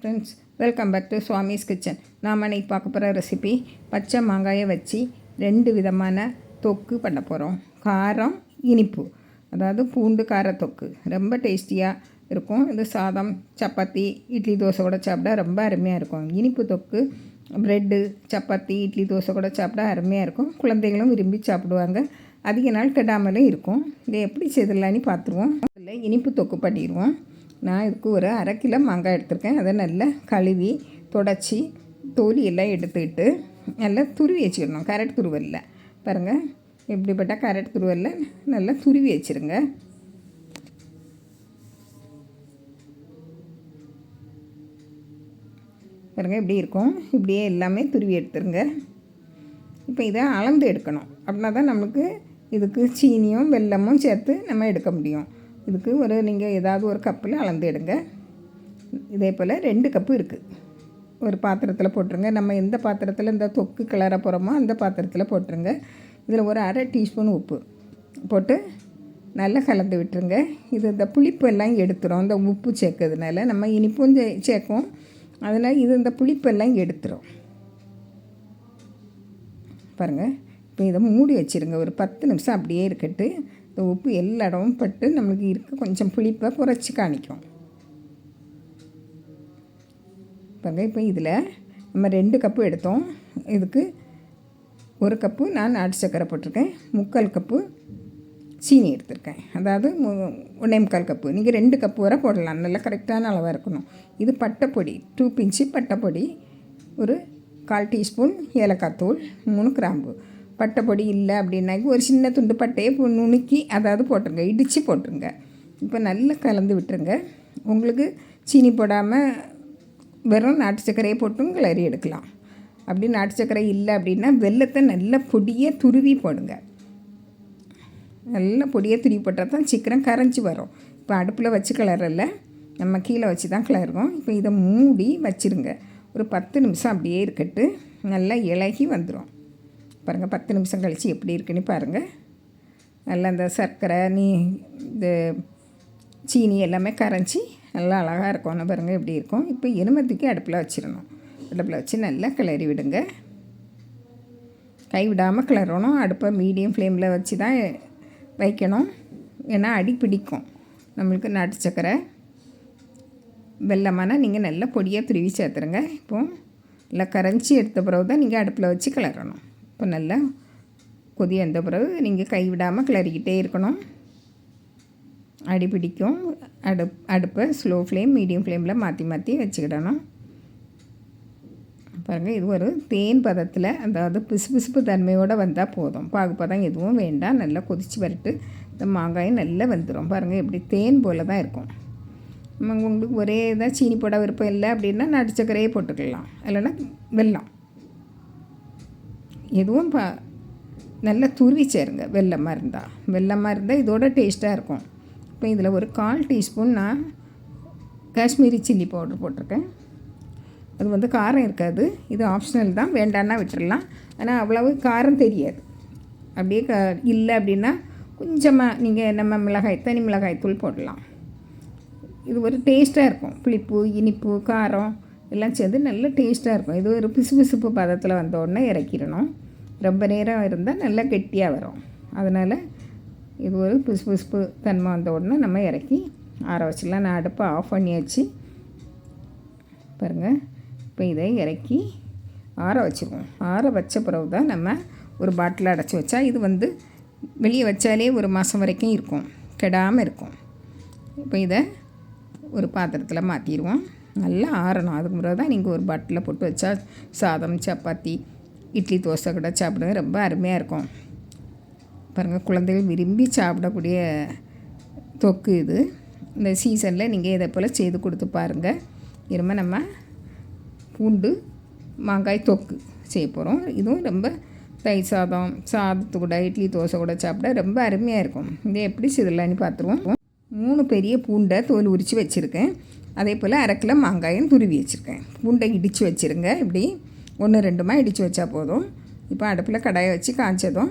Friends welcome back to Swami's kitchen நாம் இன்னைக்கு பார்க்க போகிற ரெசிபி பச்சை மாங்காயை வச்சு ரெண்டு விதமான தொக்கு பண்ண போகிறோம் காரம் இனிப்பு. அதாவது பூண்டு கார தொக்கு. ரொம்ப டேஸ்டியாக இருக்கும். இது சாதம் சப்பாத்தி இட்லி தோசை கூட சாப்பிட்டா ரொம்ப அருமையாக இருக்கும். இனிப்பு தொக்கு ப்ரெட்டு சப்பாத்தி இட்லி தோசை கூட சாப்பிட்டா அருமையாக இருக்கும். குழந்தைகளும் விரும்பி சாப்பிடுவாங்க. அதிக நாள் கெடாமலும் இருக்கும். இதை எப்படி செய்திடலான்னு பார்த்துருவோம். அதில் இனிப்பு தொக்கு பண்ணிடுவோம். நான் இதுக்கு ஒரு அரை கிலோ மாங்காய் எடுத்திருக்கேன். அதை நல்லா கழுவி தொடச்சி தோலி எல்லாம் எடுத்துக்கிட்டு நல்லா துருவி வச்சுக்கணும் கேரட் துருவல்ல. பாருங்கள் இப்படிப்பட்ட கரட் துருவல்ல நல்லா துருவி வச்சுருங்க. பாருங்கள் இப்படி இருக்கும். இப்படியே எல்லாமே துருவி எடுத்துருங்க. இப்போ இதை அளந்து எடுக்கணும். அப்படின்னா தான் நம்மளுக்கு இதுக்கு சீனியும் வெல்லமும் சேர்த்து நம்ம எடுக்க முடியும். இதுக்கு ஒரு நீங்கள் ஏதாவது ஒரு கப்பில் அளந்து எடுங்க. இதே போல் ரெண்டு கப்பு இருக்குது ஒரு பாத்திரத்தில் போட்டுருங்க. நம்ம எந்த பாத்திரத்தில் இந்த தொக்கு கிளற போகிறோமோ அந்த பாத்திரத்தில் போட்டுருங்க. இதில் ஒரு அரை டீஸ்பூன் உப்பு போட்டு நல்லா கலந்து விட்டுருங்க. இது இந்த புளிப்பு எல்லாம் எடுத்துரும். இந்த உப்பு சேர்க்கறதுனால நம்ம இனிப்பும் சே- சேர்க்கும் அதனால் இது இந்த புளிப்பெல்லாம் எடுத்துரும். பாருங்கள் இப்போ இதை மூடி வச்சுருங்க. ஒரு பத்து நிமிஷம் அப்படியே இருக்கட்டு. இந்த உப்பு எல்லா இடமும் பட்டு நம்மளுக்கு இருக்க கொஞ்சம் புளிப்பை குறைச்சி காணிக்கும் பாருங்க இப்போ இதில் நம்ம ரெண்டு கப்பு எடுத்தோம். இதுக்கு ஒரு கப்பு நான் நாட்டு சக்கரை போட்டிருக்கேன். முக்கால் கப்பு சீனி எடுத்திருக்கேன். அதாவது மு- ஒன்றே முக்கால் கப்பு. நீங்கள் ரெண்டு கப்பு வரை போடலாம். நல்லா கரெக்டான அளவாக இருக்கணும். இது பட்டைப்பொடி டூ பிஞ்சு பட்டைப்பொடி ஒரு கால் டீஸ்பூன் ஏலக்காய் தூள் மூணு கிராம்பு. பட்டைப்பொடி இல்லை அப்படின்னாக்கி ஒரு சின்ன துண்டு பட்டையை நுணுக்கி அதாவது போட்டுருங்க. இடித்து போட்டுருங்க. இப்போ நல்லா கலந்து விட்டுருங்க. உங்களுக்கு சீனி போடாமல் வெறும் நாட்டு சர்க்கரையை போட்டும் கிளறி எடுக்கலாம். அப்படி நாட்டு சர்க்கரை இல்லை அப்படின்னா வெல்லத்தை நல்லா பொடியை துருவி போடுங்க. நல்லா பொடியை துருவி போட்டால் தான் சீக்கிரம் கரைஞ்சி வரும். இப்போ அடுப்பில் வச்சு கிளறல. நம்ம கீழே வச்சு தான் கிளறுவோம். இப்போ இதை மூடி வச்சிருங்க. ஒரு பத்து நிமிஷம் அப்படியே இருக்கட்டு. நல்லா இலகி வந்துடும் பாருங்கள் பத்து நிமிஷம் கழித்து எப்படி இருக்குன்னு பாருங்கள் நல்லா இந்த சர்க்கரை நீ இந்த சீனி எல்லாமே கரைஞ்சி நல்லா அழகாக இருக்கும்னு பாருங்கள் எப்படி இருக்கும். இப்போ எலுமத்துக்கு அடுப்பில் வச்சிடணும். அடுப்பில் வச்சு நல்லா கிளறி விடுங்க. கை விடாமல் கிளறணும். அடுப்பை மீடியம் ஃப்ளேமில் வச்சு தான் வைக்கணும். ஏன்னா அடி பிடிக்கும். நம்மளுக்கு நாட்டு சக்கரை வெள்ளமான நீங்கள் நல்லா பொடியாக துருவி சேர்த்துருங்க. இப்போது நல்லா கரைஞ்சி எடுத்த பிறகு தான் நீங்கள் அடுப்பில் வச்சு கிளறணும். இப்போ நல்லா கொதி வந்த பிறகு நீங்கள் கை விடாமல் கிளறிக்கிட்டே இருக்கணும். அடி பிடிக்கும். அடுப் அடுப்பை ஸ்லோ ஃப்ளேம் மீடியம் ஃப்ளேமில் மாற்றி மாற்றி வச்சுக்கிடணும். பாருங்கள் இது ஒரு தேன் பதத்தில் அதாவது பிசுபிசுப்பு தன்மையோடு வந்தால் போதும். பாகுப்பதம் எதுவும் வேண்டாம். நல்லா கொதித்து வரட்டு. இந்த மாங்காயும் நல்லா வந்துடும் பாருங்கள் எப்படி தேன் போல் தான் இருக்கும். உங்களுக்கு ஒரே இதாக சீனி போட விருப்பம் இல்லை அப்படின்னா நடுச்சக்கரையே போட்டுக்கலாம். இல்லைன்னா வெல்லம். எதுவும் பா நல்லா துருவி சேருங்க. வெல்லமாக இருந்தால் வெள்ளமாக இருந்தால் இதோட டேஸ்ட்டாக இருக்கும். இப்போ இதில் ஒரு கால் டீஸ்பூன் நான் காஷ்மீரி சில்லி பவுடர் போட்டிருக்கேன். அது வந்து காரம் இருக்காது. இது ஆப்ஷனல் தான். வேண்டான்னா விட்டுடலாம் ஆனால் அவ்வளவு காரம் தெரியாது. அப்படியே க இல்லை அப்படின்னா கொஞ்சமாக நீங்கள் நம்ம மிளகாய் தனி மிளகாய் தூள் போடலாம். இது ஒரு டேஸ்ட்டாக இருக்கும். புளிப்பு இனிப்பு காரம் எல்லாம் சேர்ந்து நல்ல டேஸ்ட்டாக இருக்கும். இது ஒரு பிசுபிசுப்பு பதத்தில் வந்த உடனே இறக்கிடணும். ரொம்ப நேரம் இருந்தால் நல்லா கெட்டியாக வரும். அதனால் இது ஒரு பிசுபிசுப்பு தன்மை வந்த உடனே நம்ம இறக்கி ஆற வச்சிடலாம். நான் அடுப்பை ஆஃப் பண்ணியாச்சு. பாருங்கள் இப்போ இதை இறக்கி ஆற வச்சுருவோம். ஆற வச்ச பிறகு தான் நம்ம ஒரு பாட்டில் அடைச்சி வச்சா இது வந்து வெளியே வச்சாலே ஒரு மாதம் வரைக்கும் இருக்கும். கெடாமல் இருக்கும். இப்போ இதை ஒரு பாத்திரத்தில் மாற்றிடுவோம் நல்லா ஆறணும். அதுக்கு பிறகு தான் நீங்கள் ஒரு பாட்டிலில் போட்டு வச்சா சாதம் சப்பாத்தி இட்லி தோசை கூட சாப்பிடுங்க. ரொம்ப அருமையாக இருக்கும். பாருங்கள் குழந்தைகள் விரும்பி சாப்பிடக்கூடிய தொக்கு இது. இந்த சீசனில் நீங்கள் இதை போல் செய்து கொடுத்து பாருங்கள் இரும்ப நம்ம பூண்டு மாங்காய் தொக்கு செய்ய போகிறோம் இதுவும் ரொம்ப தயிர் சாதம் சாதத்து கூட இட்லி தோசை கூட சாப்பிட ரொம்ப அருமையாக இருக்கும். இதை எப்படி செய்தலான்னு பார்த்துருவோம் மூணு பெரிய பூண்டை தோல் உரித்து வச்சுருக்கேன். அதே போல் அரை கிலோ மாங்காயும் துருவி வச்சுருக்கேன். பூண்டை இடித்து வச்சுருங்க. இப்படி ஒன்று ரெண்டுமா இடித்து வச்சா போதும். இப்போ அடுப்பில் கடாயை வச்சு காய்ச்சதும்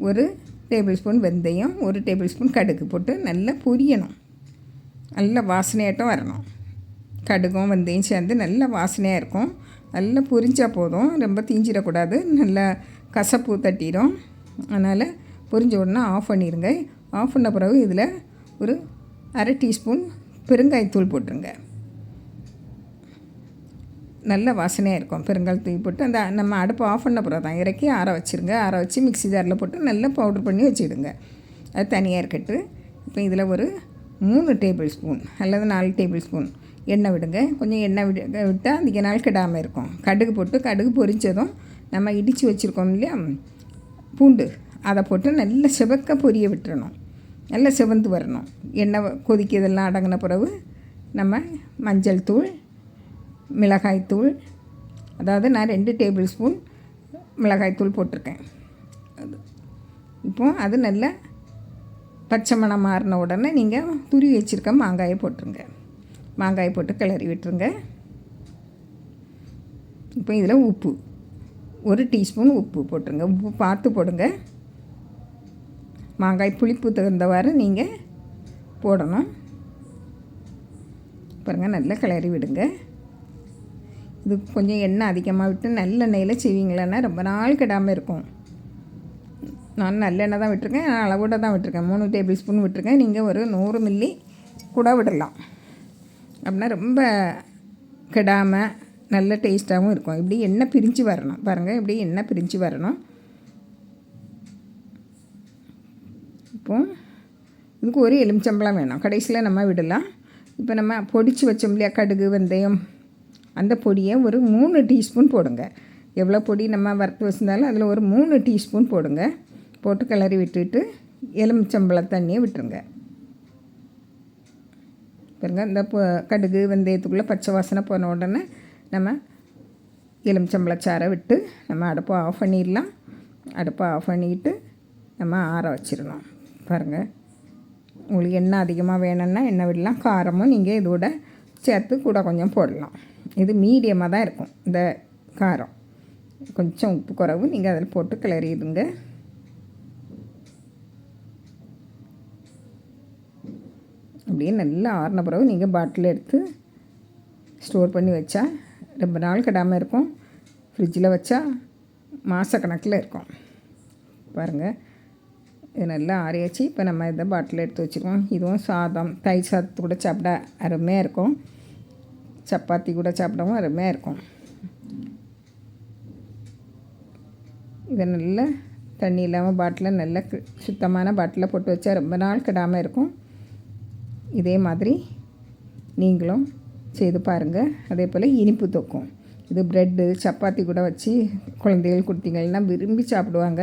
ஒரு டேபிள் ஸ்பூன் வெந்தயம் ஒரு டேபிள் ஸ்பூன் கடுகு போட்டு நல்லா பொரியணும். நல்ல வாசனையாட்டம் வரணும். கடுகும் வெந்தயம் சேர்ந்து நல்ல வாசனையாக இருக்கும். நல்லா பொரிஞ்சால் போதும். ரொம்ப தீஞ்சிடக்கூடாது. நல்லா கசப்பு தட்டிடும். அதனால் பொரிஞ்ச உடனே ஆஃப் பண்ணிடுங்க ஆஃப் பண்ண பிறகு இதில் ஒரு அரை டீஸ்பூன் பெருங்காயத்தூள் போட்டுருங்க. நல்ல வாசனையாக இருக்கும். பெருங்காய் தூக்கி போட்டு அந்த நம்ம அடுப்பு ஆஃப் பண்ண பிறகு தான் இறக்கி ஆற வச்சுருங்க. ஆற வச்சு மிக்ஸி ஜாரில் போட்டு நல்லா பவுட்ரு பண்ணி வச்சுடுங்க. அது தனியாக இருக்கட்டு. இப்போ இதில் ஒரு மூணு டேபிள் ஸ்பூன் அல்லது நாலு டேபிள் ஸ்பூன் எண்ணெய் விடுங்க. கொஞ்சம் எண்ணெய் விடு விட்டால் அதிக நாள் கெடாமல் இருக்கும். கடுகு போட்டு கடுகு பொரிச்சதும் நம்ம இடித்து வச்சுருக்கோம் இல்லையா? பூண்டு. அதை போட்டு நல்ல செவக்க பொரிய விட்டுறணும். நல்லா செவந்து வரணும். எண்ணெய் கொதிக்கிறதெல்லாம் அடங்கின பிறகு நம்ம மஞ்சள் தூள் மிளகாய் தூள் அதாவது நான் ரெண்டு டேபிள் ஸ்பூன் மிளகாய் தூள் போட்டிருக்கேன். அது இப்போ அது நல்லா பச்சை மணம் மாறின உடனே நீங்கள் துருவி வச்சுருக்க மாங்காயை போட்டுருங்க. மாங்காயை போட்டு கிளறி விட்டுருங்க. இப்போ இதில் உப்பு ஒரு டீஸ்பூன் உப்பு போட்டுருங்க. உப்பு பார்த்து போடுங்க. மாங்காய் புளிப்பு தகுந்தவாறு நீங்கள் போடணும். பாருங்கள் நல்லா கிளறி விடுங்க. இது கொஞ்சம் எண்ணெய் அதிகமாக விட்டு நல்லெண்ணெயில் செய்வீங்களேன்னா ரொம்ப நாள் கெடாமல் இருக்கும். நான் நல்லெண்ணெய் தான் விட்டுருக்கேன் அளவோட தான் விட்டுருக்கேன். மூணு டேபிள் ஸ்பூன் விட்டுருக்கேன். நீங்கள் ஒரு நூறு மில்லி கூட விடலாம். அப்படின்னா ரொம்ப கெடாமல் நல்ல டேஸ்ட்டாகவும் இருக்கும். இப்படி எண்ணெய் பிரிஞ்சு வரணும். பாருங்கள் இப்படி எண்ணெய் பிரிஞ்சு வரணும். இப்போ இதுக்கு ஒரு எலுமிச்சம்பழம் வேணும். கடைசியில் நம்ம விடலாம். இப்போ நம்ம பொடிச்சு வச்சோம் இல்லையா? கடுகு வெந்தயம். அந்த பொடியை ஒரு மூணு டீஸ்பூன் போடுங்க. எவ்வளோ பொடி நம்ம வறுத்து வச்சுருந்தாலும் அதில் ஒரு மூணு டீஸ்பூன் போடுங்க. போட்டு கிளறி விட்டுட்டு எலுமிச்சம்பழ தண்ணியை விட்டுருங்க. பாருங்க இந்த கடுகு வெந்தயத்துக்குள்ளே பச்சை வாசனை போன உடனே நம்ம எலுமிச்சம்பழச்சாரை விட்டு நம்ம அடுப்பை ஆஃப் பண்ணிடலாம். அடுப்பை ஆஃப் பண்ணிட்டு நம்ம ஆற வச்சிடணும். பாருங்கள் உங்களுக்கு எண்ணெய் அதிகமாக வேணும்னா எண்ணெய் விடலாம். காரமும் நீங்கள் இதோட சேர்த்து கூட கொஞ்சம் போடலாம். இது மீடியமாக தான் இருக்கும் இந்த காரம். கொஞ்சம் உப்பு குறவு நீங்கள் அதில் போட்டு கிளறிடுங்க. அப்படியே நல்லா ஆறின பிறகு நீங்கள் பாட்டில் எடுத்து ஸ்டோர் பண்ணி வச்சா ரொம்ப நாள் கெடாமல் இருக்கும். ஃப்ரிட்ஜில் வச்சா மாதக்கணக்கில் இருக்கும். பாருங்கள் இது நல்லா ஆறியாச்சு. இப்போ நம்ம இதை பாட்டில் எடுத்து வச்சுருக்கோம். இதுவும் சாதம் தயிர் சாதத்து கூட சாப்பிட அருமையாக இருக்கும். சப்பாத்தி கூட சாப்பிடவும் அருமையாக இருக்கும். இதை நல்லா தண்ணி இல்லாமல் பாட்டில் நல்ல சுத்தமான பாட்டில் போட்டு வச்சா ரொம்ப நாள் கெடாமல் இருக்கும். இதே மாதிரி நீங்களும் செய்து பாருங்கள் அதே போல் இனிப்பு தொக்கும். இது ப்ரெட்டு சப்பாத்தி கூட வச்சு குழந்தைகள் கொடுத்தீங்கன்னா விரும்பி சாப்பிடுவாங்க.